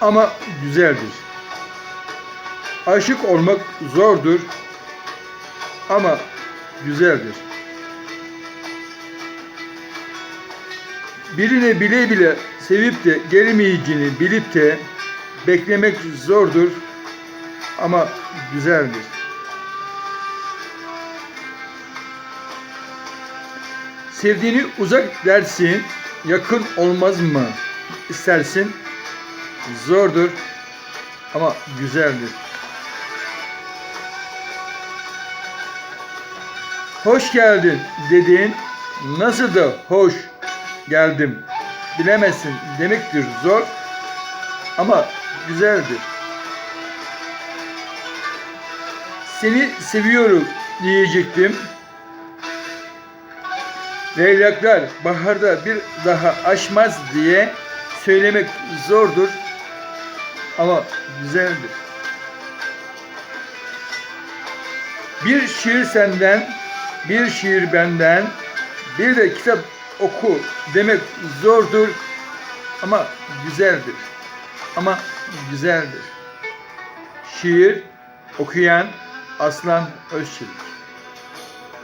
ama güzeldir. Aşık olmak zordur ama güzeldir. Birini bile bile sevip de gelmeyeceğini bilip de beklemek zordur ama güzeldir. Sevdiğini uzak dersin, yakın olmaz mı istersin? Zordur ama güzeldir. Hoş geldin dediğin nasıl da hoş geldim bilemezsin demektir zor ama güzeldir. Seni seviyorum diyecektim. Leylaklar baharda bir daha aşmaz diye söylemek zordur ama güzeldir. Bir şiir senden, bir şiir benden, bir de kitap oku demek zordur ama güzeldir. Ama güzeldir. Şiir okuyan Aslan Özçelik.